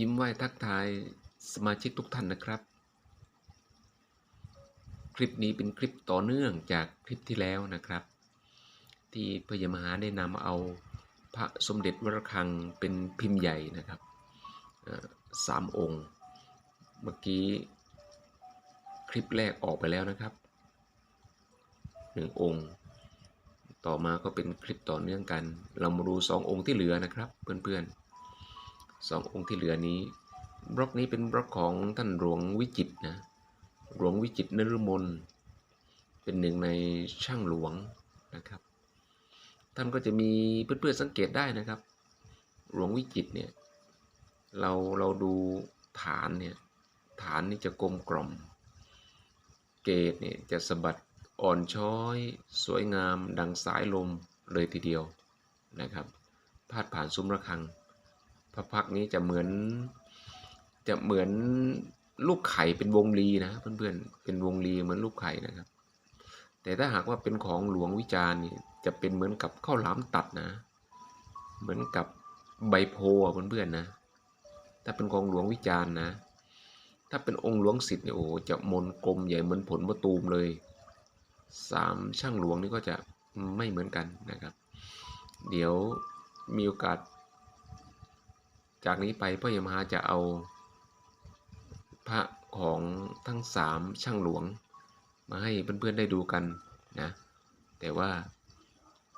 ยิ้มไหว้ทักทายสมาชิกทุกท่านนะครับ คลิปนี้เป็นคลิปต่อเนื่องจากคลิปที่แล้วนะครับ ที่พญามหาได้นำเอาพระสมเด็จวรคังเป็นพิมพ์ใหญ่นะครับสามองค์ เมื่อกี้คลิปแรกออกไปแล้วนะครับหนึ่งองค์ ต่อมาก็เป็นคลิปต่อเนื่องกัน เรามาดูสององค์ที่เหลือนะครับ เพื่อนๆ สององค์ที่เหลือนี้ บล็อกนี้เป็นบล็อกของท่านหลวงวิจิตนะหลวงวิจิตรนฤมลเป็นหนึ่งในช่างหลวงนะครับ ท่านก็จะมีเพื่อนๆสังเกตได้นะครับ หลวงวิจิตเนี่ยเราเราดูฐานเนี่ยฐานนี่จะกลมกล่อม เกตเนี่ยจะสะบัดอ่อนช้อย สวยงาม ดังสายลมเลยทีเดียวนะครับพาดผ่านซุ้มระฆัง พระพักนี้จะเหมือนจะเหมือนลูกไข่เป็นวงรีนะเพื่อนๆเป็นวงรีเหมือนลูกไข่นะครับ แต่ถ้าหากว่าเป็นของหลวงวิจารณ์นี่จะเป็นเหมือนกับข้าวหลามตัดนะ เหมือนกับใบโพอะเพื่อนๆนะ ถ้าเป็นของหลวงวิจารณ์นะ ถ้าเป็นองค์หลวงสิทธิ์เนี่ยโอ้จะมนกลมใหญ่เหมือนผลมะตูมเลยสามช่างหลวงนี่ก็จะไม่เหมือนกันนะครับ เดี๋ยวมีโอกาส จากนี้ไปพ่อยมหาจะเอา พระของทั้งสามช่างหลวง มาให้เพื่อนๆได้ดูกันนะ แต่ว่า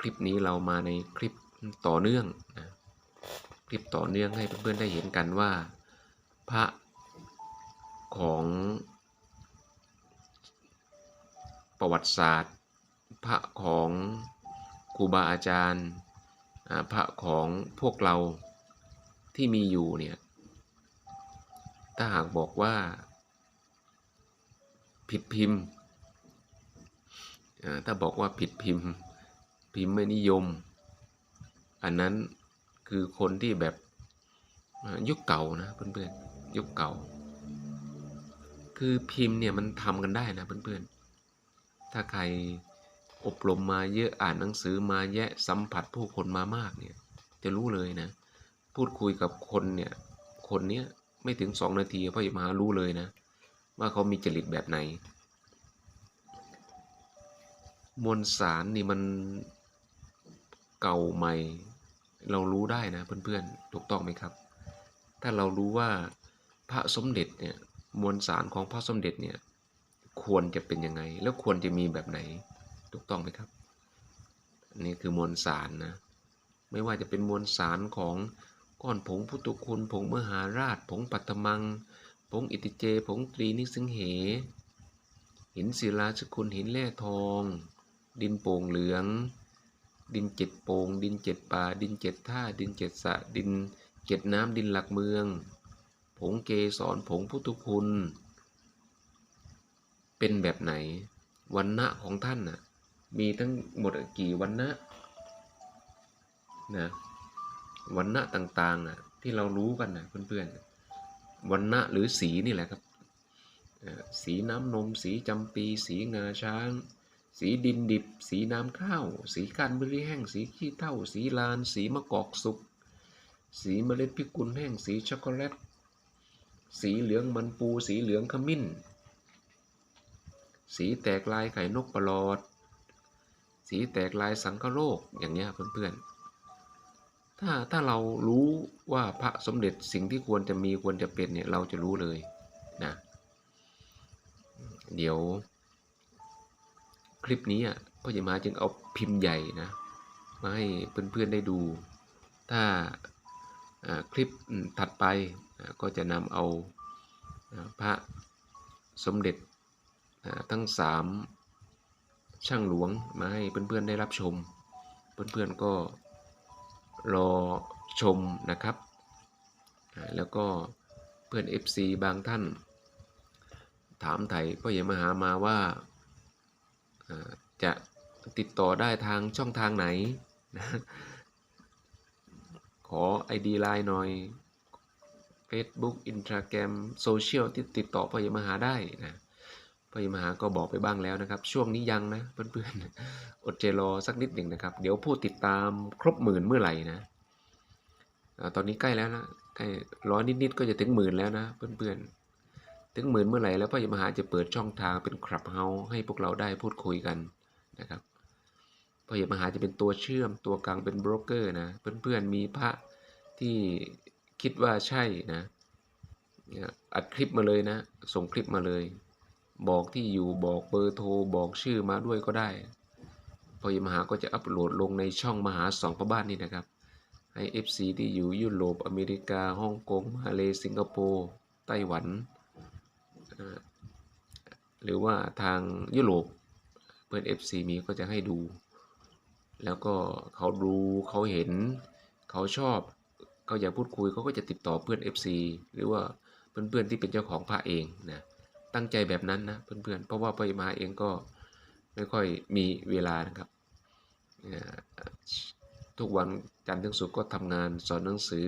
คลิปนี้เรามาในคลิปต่อเนื่องนะคลิปต่อเนื่องให้เพื่อนๆได้เห็นกันว่า พระของประวัติศาสตร์ พระของครูบาอาจารย์อ่าพระของพวกเรา ที่มีอยู่เนี่ย ถ้าหากบอกว่า ผิดพิมพ์ถ้าบอกว่าผิดพิมพ์ พิมพ์ไม่นิยม อันนั้นคือคนที่แบบยุคเก่านะเพื่อนๆยุคเก่า คือพิมพ์เนี่ยมันทำกันได้นะเพื่อนๆ ถ้าใครอบรมมาเยอะอ่านหนังสือมาแยะสัมผัสผู้คนมามากเนี่ย จะรู้เลยนะ พูดคุยกับคนเนี่ย คนเนี้ยไม่ถึงสองนาทีพ่อจะมารู้เลยนะ ว่าเขามีจริตแบบไหน มวลสารนี่มันเก่าใหม่ เรารู้ได้นะเพื่อนๆถูกต้องไหมครับ ถ้าเรารู้ว่าพระสมเด็จเนี่ยมวลสารของพระสมเด็จเนี่ยควรจะเป็นยังไง แล้วควรจะมีแบบไหน ถูกต้องไหมครับนนี่คือมวลสารนะ ไม่ว่าจะเป็นมวลสารของ ก้อนผงพุตุคุณผงมหาราช ผงปัตตมัง ผงอิติเจ ผงตรีนิสิงเห หินศิลาสกุลหินแร่ทอง ดินโป่งเหลือง ดินเจ็ดโป่งดินเจ็ดป่า ดินเจ็ดท่า ดินเจ็ดสะดินเจ็ดน้ำดินหลักเมือง ผงเกสรผงพุทุคุณ เป็นแบบไหน วันณะของท่านน่ะมีทั้งหมดกี่วันณะนะ วันณะต่างๆอะที่เรารู้กันนะเพื่อนๆวันณะหรือสีนี่แหละครับสีน้ำนม สีจำปี สีงาช้าง สีดินดิบ สีน้ำข้าว สีการบริแห้ง สีขี้เถ้าสีลาน สีมะกอกสุก สีเมล็ดพิกุลแห้ง สีช็อกโกแลต สีเหลืองมันปู สีเหลืองขมิ้น สีแตกลายไข่นกประหลอด สีแตกลายสังคโลกอย่างเงี้ยเพื่อนๆ ถ้าถ้าเรารู้ว่าพระสมเด็จสิ่งที่ควรจะมีควรจะเป็นเนี่ยเราจะรู้เลยนะเดี๋ยวคลิปนี้อะพ่อจะมาจึงเอาพิมพ์ใหญ่นะมาให้เพื่อนๆได้ดู ถ้าคลิปถัดไปก็จะนำเอาพระสมเด็จทั้งสามช่างหลวงมาให้เพื่อนๆได้รับชม เพื่อนๆก็ รอชมนะครับ แล้วก็เพื่อน FC บางท่าน ถามไถ่พ่อใหญ่มหามาว่าอ่าจะติดต่อได้ทางช่องทางไหนนะขอ ID ไลน์หน่อย Facebook Instagram โซเชียลที่ติดต่อพ่อใหญ่มหาได้นะ พญามหาก็บอกไปบ้างแล้วนะครับ ช่วงนี้ยังนะเพื่อนๆ อดใจรอสักนิดหนึ่งนะครับ เดี๋ยวผู้ติดตามครบหมื่นเมื่อไหร่นะตอนนี้ใกล้แล้วนะใกล้ร้อยนิดๆก็จะถึงหมื่นแล้วนะเพื่อนๆ ถึงหมื่นเมื่อไหร่แล้วพญามหาจะเปิดช่องทางเป็นคลับเฮาให้พวกเราได้พูดคุยกันนะครับพญามหาจะเป็นตัวเชื่อมตัวกลางเป็นโบรกเกอร์นะเพื่อนๆมีพระที่คิดว่าใช่นะอัดคลิปมาเลยนะ ส่งคลิปมาเลย บอกที่อยู่บอกเบอร์โทรบอกชื่อมาด้วยก็ได้พอใหญ่มหาก็จะอัปโหลดลงในช่องมหาสองพระบ้านนี่นะครับ ให้ FC ที่อยู่ยุโรปอเมริกาฮ่องกงมาเลสิงคโปร์ไต้หวัน หรือว่าทางยุโรปเพื่อน FC มีก็จะให้ดู แล้วก็เขาดูเขาเห็น เขาชอบเขาอยากพูดคุยเขาก็จะติดต่อเพื่อน FC หรือว่าเพื่อนๆที่เป็นเจ้าของพระเองนะ ตั้งใจแบบนั้นนะเพื่อนๆ เพราะว่าปริมาเองก็ไม่ค่อยมีเวลานะครับทุกวันจันทร์ถึงศุกร์ก็ทำงานสอนหนังสือ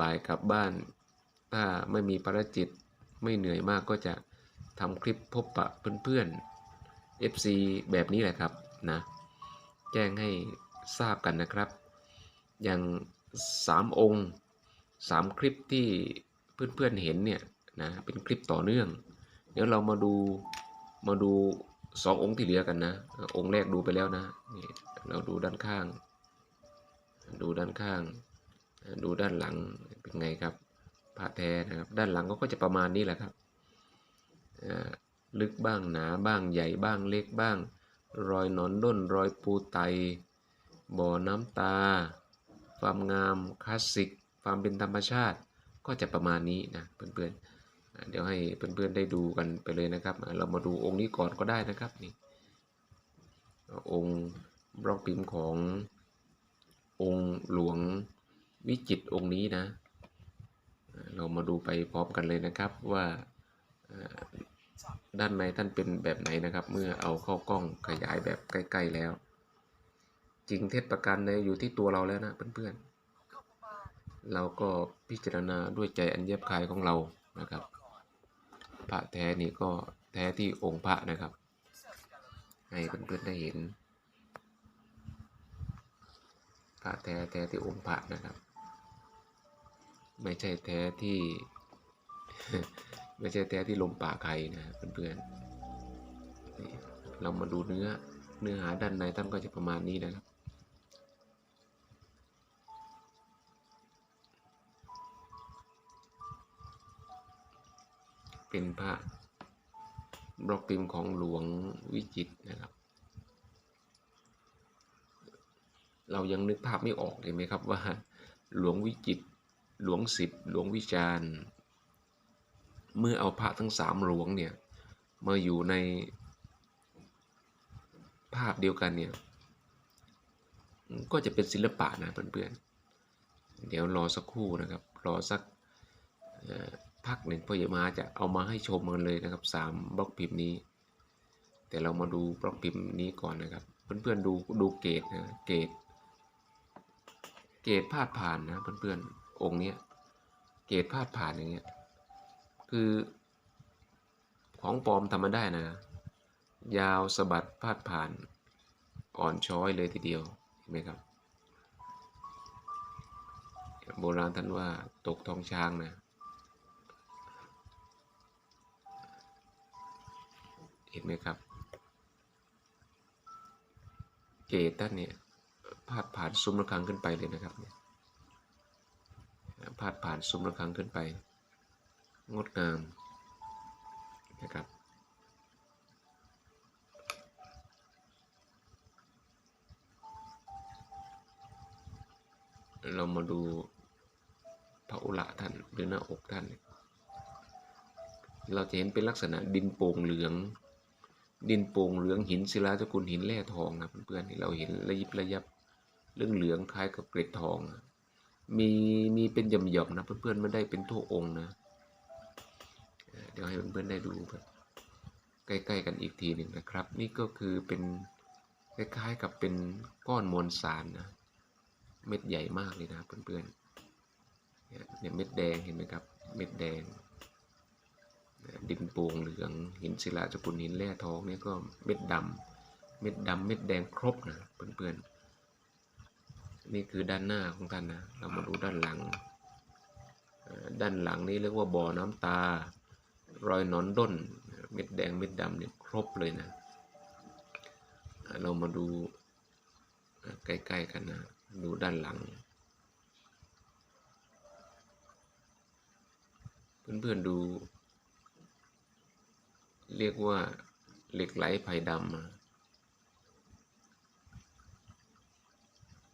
บ่ายกลับบ้าน ถ้าไม่มีภารกิจไม่เหนื่อยมากก็จะทำคลิปพบปะเพื่อนๆ FC แบบนี้แหละครับนะแจ้งให้ทราบกันนะครับ อย่าง 3 องค์ 3 คลิปที่เพื่อนๆเห็นเนี่ย นะเป็นคลิปต่อเนื่อง เดี๋ยวเรามาดูมาดู2ององค์ที่เหลือกันนะ องค์แรกดูไปแล้วนะนี่เราดูด้านข้าง ดูด้านข้าง ดูด้านหลังเป็นไงครับผ้าแท้นะครับ ด้านหลังก็จะประมาณนี้แหละครับลึกบ้างหนาบ้างใหญ่บ้างเล็กบ้าง รอยหนอนด้นรอยปูไต บ่อน้ำตา ความงามคลาสสิก ความเป็นธรรมชาติ ก็จะประมาณนี้นะเพื่อนๆ เดี๋ยวให้เพื่อนๆได้ดูกันไปเลยนะครับ เรามาดูองค์นี้ก่อนก็ได้นะครับนี่องค์บล็อกพิมพ์ขององค์หลวงวิจิตองค์นี้นะ เรามาดูไปพร้อมกันเลยนะครับว่าด้านในท่านเป็นแบบไหนนะครับ เมื่อเอาเข้ากล้องขยายแบบใกล้ๆแล้ว จริงเท็จประกันในอยู่ที่ตัวเราแล้วนะเพื่อนๆเราก็พิจารณาด้วยใจอันเยียบคายของเรานะครับ พระแท้นี่ก็แท้ที่องค์พระนะครับ ให้เพื่อนๆได้เห็นพระแท้แท้ที่องค์พระนะครับ ไม่ใช่แท้ที่ ไม่ใช่แท้ที่ลมป่าใครนะเพื่อนๆเรามาดูเนื้อเนื้อหาด้านในท่านก็จะประมาณนี้นะครับ เป็นพระบล็อกพิมพ์ของหลวงวิจิตนะครับ เรายังนึกภาพไม่ออกเลยไหมครับว่า หลวงวิจิตหลวงสิทธิ์หลวงวิจารณ์เมื่อเอาพระทั้งสามหลวงเนี่ยมาอยู่ในภาพเดียวกันเนี่ย ก็จะเป็นศิลปะนะเพื่อนๆ เดี๋ยวรอสักครู่นะครับ รอสัก พักหนึ่งพ่อใหญ่มาจะเอามาให้ชมกันเลยนะครับสามบล็อกพิมพ์นี้ แต่เรามาดูบล็อกพิมพ์นี้ก่อนนะครับเพื่อนๆดูดูเกรดนะเกรดเกรดพาดผ่านนะเพื่อนๆองค์เนี้ยเกรดพาดผ่านอย่างเงี้ยคือของปลอมทำมาได้นะ ยาวสะบัดพาดผ่านอ่อนช้อยเลยทีเดียวเห็นไหมครับ โบราณท่านว่าตกทองช้างนะ เห็นไหมครับ เกตท่านเนี่ยพาดผ่านซุ้มระฆังขึ้นไปเลยนะครับเนี่ยพาดผ่านซุ้มระฆังขึ้นไป งดงามนะครับเรามาดูพระอุระท่านหรือหน้าอกท่าน เราจะเห็นเป็นลักษณะดินโป่งเหลือง ดินโป่งเหลืองหินศิลาสกุลหินแร่ทองนะเพื่อนๆที่เราเห็นระยิบระยับเรื่องเหลืองคล้ายกับเกล็ดทอง มีมีเป็นหย่อมๆนะเพื่อนๆไม่ได้เป็นทั่วองค์นะ เดี๋ยวให้เพื่อนๆได้ดูแบบใกล้ๆกันอีกทีหนึ่งนะครับ นี่ก็คือเป็นคล้ายๆกับเป็นก้อนมวลสารนะเม็ดใหญ่มากเลยนะเพื่อนๆเนี่ยเนี่ยเม็ดแดงเห็นไหมครับ เม็ดแดง ดินโป่งเหลืองหินศิลาสกุลหินแร่ทองนี่ก็เม็ดดำเม็ดดำเม็ดแดงครบนะเพื่อนๆนี่คือด้านหน้าของท่านนะเรามาดูด้านหลัง ด้านหลังนี้เรียกว่าบ่อน้ำตา รอยนอนด้น เม็ดแดงเม็ดดำเนี่ยครบเลยนะ เรามาดูใกล้ๆกันนะดูด้านหลังเพื่อนๆดู เรียกว่าเหล็กไหลไผ่ดำ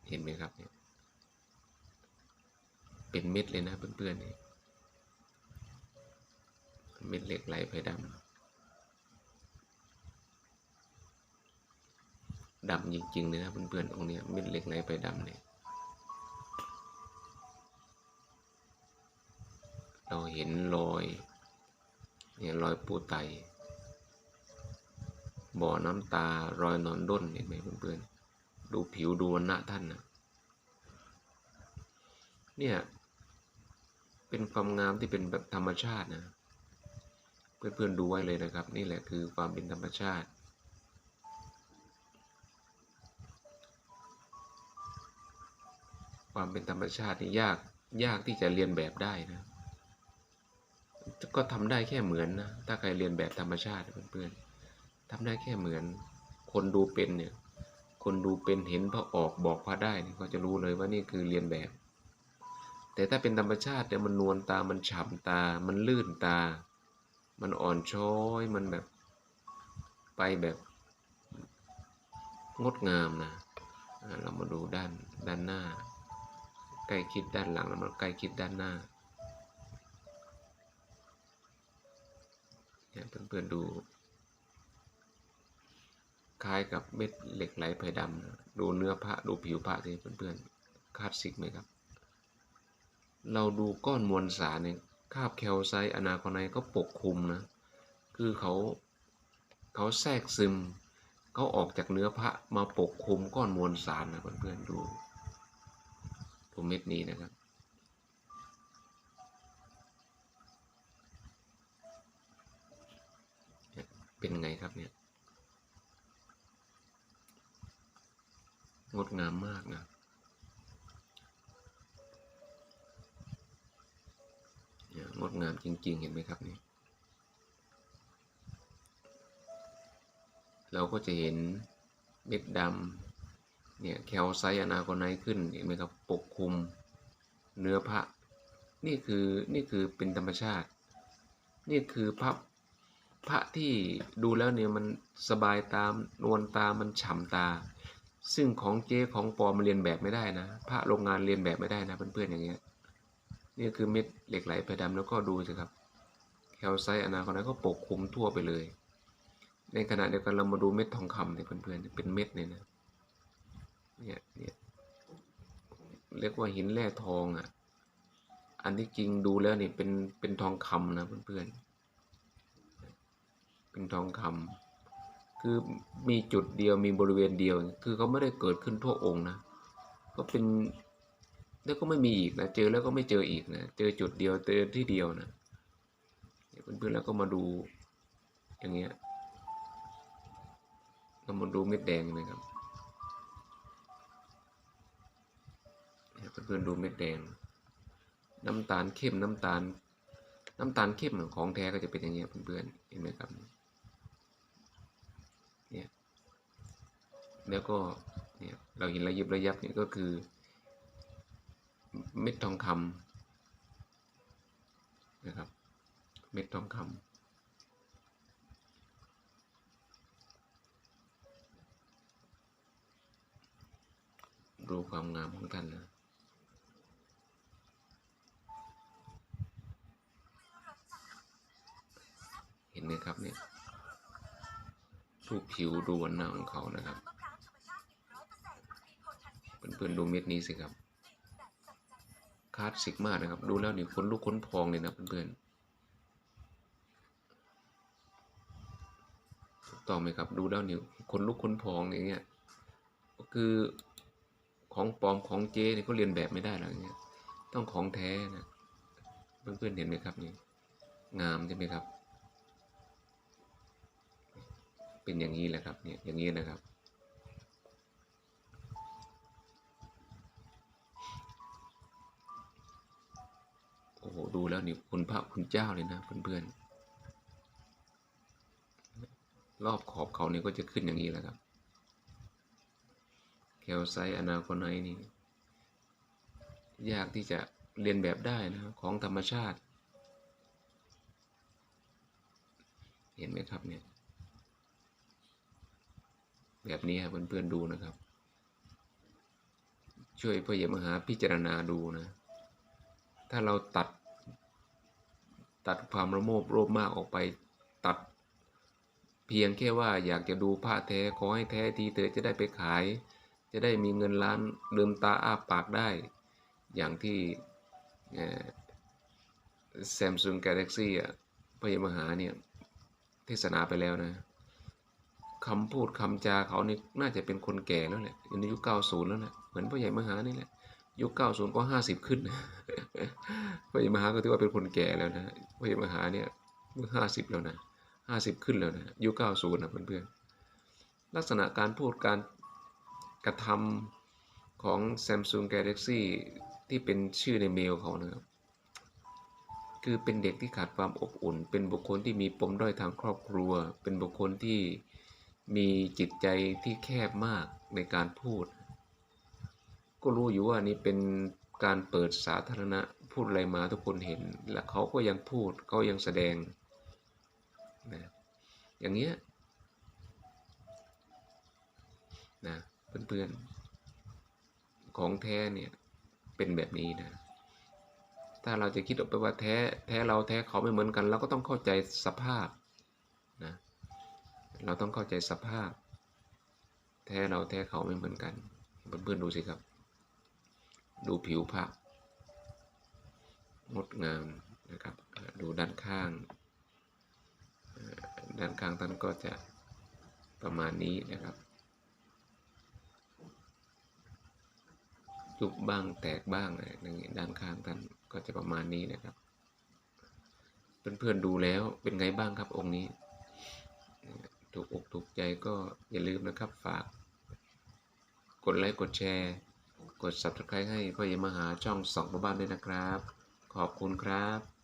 เห็นไหมครับเนี่ยเป็นเม็ดเลยนะเพื่อนๆนี่เม็ดเหล็กไหลไผ่ดำดำจริงๆเลยนะเพื่อนๆตรงเนี้ยเม็ดเหล็กไหลไผ่ดำเนี่ยเราเห็นรอยเนี่ยรอยปูไต บ่อน้ำตารอยนอนด้นเห็นไหมเพื่อนๆดูผิวดูวันณะท่านนะเนี่ยเป็นความงามที่เป็นแบบธรรมชาตินะ เพื่อนๆดูไว้เลยนะครับ นี่แหละคือความเป็นธรรมชาติ ความเป็นธรรมชาตินี่ยากยากที่จะเรียนแบบได้นะ ก็ทำได้แค่เหมือนนะ ถ้าใครเรียนแบบธรรมชาติเพื่อนๆ ทำได้แค่เหมือน คนดูเป็นเนี่ย คนดูเป็นเห็นพระออกบอกพระได้เนี่ยก็จะรู้เลยว่านี่คือเรียนแบบ แต่ถ้าเป็นธรรมชาติเนี่ยมันนวลตามันฉ่ำตา มันลื่นตา มันอ่อนช้อยมันแบบไปแบบงดงามนะเรามาดูด้านด้านหน้า ใกล้คิดด้านหลังแล้วมันใกล้คิดด้านหน้าเนี่ยเพื่อนๆดู คล้ายกับเม็ดเหล็กไหลไผ่ดำดูเนื้อพระดูผิวพระสิเพื่อนๆคลาสสิกไหมครับ เราดูก้อนมวลสารเนี่ยคาบแคลไซต์อนาคอนไนก็ปกคลุมนะคือเขาเขาแทรกซึมเขาออกจากเนื้อพระมาปกคลุมก้อนมวลสารนะเพื่อนๆดูดูเม็ดนี้นะครับเป็นไงครับเนี่ย งดงามมากนะงดงามจริง ๆ เห็นไหมครับนี่เราก็จะเห็นเม็ดดำเนี่ยแคลไซต์อนาโคไนท์ขึ้นเห็นไหมครับปกคลุมเนื้อพระนี่คือนี่คือเป็นธรรมชาติ นี่คือพระพระที่ดูแล้วเนี่ยมันสบายตามนวลตามันฉ่ำตา ซึ่งของเจ๊ของปลอมมันเรียนแบบไม่ได้นะพระโรงงานเรียนแบบไม่ได้นะเพื่อนๆอย่างเงี้ยนี่คือเม็ดเหล็กไหลไผ่ดำแล้วก็ดูสิครับแคลไซต์อนาคอนก็ปกคลุมทั่วไปเลย ในขณะเดียวกันเรามาดูเม็ดทองคำเนี่ยเพื่อนๆเป็นเม็ดเนี่ยนะเนี่ยเนี่ยเรียกว่าหินแร่ทองอะ อันที่จริงดูแล้วเนี่ยเป็นเป็นทองคำนะเพื่อนๆเป็นทองคำ คือมีจุดเดียวมีบริเวณเดียว คือเขาไม่ได้เกิดขึ้นทั่วองค์นะ ก็เป็นแล้วก็ไม่มีอีกนะ เจอแล้วก็ไม่เจออีกนะ เจอจุดเดียวเจอที่เดียวนะเนี่ยเพื่อนๆแล้วก็มาดูอย่างเงี้ยเรามาดูเม็ดแดงนะครับเนี่ยเพื่อนๆดูเม็ดแดง น้ำตาลเข้มน้ำตาล น้ำตาลเข้มของแท้ก็จะเป็นอย่างเงี้ยเพื่อนๆเห็นไหมครับ เนี่ยแล้วก็เนี่ยเราเห็นระยิบระยับเนี่ยก็คือเม็ดทองคำนะครับ เม็ดทองคำดูความงามของท่านนะเห็นไหมครับเนี่ย ดูผิวดูวันหน้าของเขานะครับ เพื่อนๆดูเม็ดนี้สิครับคลาสสิกมากนะครับ ดูแล้วนี่ขนลุกขนพองเลยนะเพื่อนๆถูกต้องไหมครับ ดูแล้วนี่ขนลุกขนพองอย่างเงี้ยก็คือของปลอมของเจ๊เนี่ยเขาเรียนแบบไม่ได้หรอกเงี้ยต้องของแท้นะเพื่อนๆเห็นไหมครับนี่งามใช่ไหมครับ เป็นอย่างนี้แหละครับเนี่ยอย่างนี้นะครับ โอ้โหดูแล้วนี่คุณพระคุณเจ้าเลยนะเพื่อนๆรอบขอบเขาเนี่ยก็จะขึ้นอย่างนี้แหละครับแคลไซอนาคอนไนนี่ยากที่จะเรียนแบบได้นะของธรรมชาติ เห็นไหมครับเนี่ย แบบนี้ครับเพื่อนๆดูนะครับ ช่วยพ่อเยมหาพิจารณาดูนะ ถ้าเราตัด ตัดความระโมบโลภมากออกไปตัด เพียงแค่ว่าอยากจะดูผ้าแท้ขอให้แท้ทีเถอจะได้ไปขาย จะได้มีเงินล้านลืมตาอ้าปากได้ อย่างที่แซมซุงกาแล็กซี่อะพยมหาเนี่ยเทศนาไปแล้วนะ คำพูดคำจาเขานี่น่าจะเป็นคนแก่แล้วแหละอยู่ในยุคเก้าศูนย์แล้วแหละเหมือนพ่อใหญ่มหานี่แหละยุคเก้าศูนย์ก็ห้าสิบขึ้นพ่อใหญ่มหาก็ถือว่าเป็นคนแก่แล้วนะพ่อใหญ่มหาเนี่ยเมื่อห้าสิบแล้วนะห้าสิบขึ้นแล้วนะยุคเก้าศูนย์นะเพื่อนๆลักษณะการพูดการกระทำของ Samsung Galaxy ที่เป็นชื่อในเมลเขานะครับคือเป็นเด็กที่ขาดความอบอุ่น เป็นบุคคลที่มีปมด้อยทางครอบครัว เป็นบุคคลที่ มีจิตใจที่แคบมากในการพูด ก็รู้อยู่ว่านี่เป็นการเปิดสาธารณะพูดอะไรมาทุกคนเห็น และเขาก็ยังพูดเขายังแสดงนะอย่างเงี้ยนะเพื่อนๆของแท้เนี่ยเป็นแบบนี้นะถ้าเราจะคิดออกไปว่าแท้แท้เราแท้เขาไม่เหมือนกันเราก็ต้องเข้าใจสภาพ เราต้องเข้าใจสภาพ แท้เราแท้เขาไม่เหมือนกันเพื่อนๆดูสิครับ ดูผิวพระงดงามนะครับ ดูด้านข้าง ด้านข้างท่านก็จะประมาณนี้นะครับ ยุบบ้างแตกบ้างอะไรอย่างนี้ด้านข้างท่านก็จะประมาณนี้นะครับ เพื่อนๆดูแล้วเป็นไงบ้างครับองค์นี้ ถูกอกถูกใจก็อย่าลืมนะครับฝาก กดไลค์กดแชร์ กด subscribe ให้พ่อเยมหาช่องสองบ้านด้วยนะครับ ขอบคุณครับ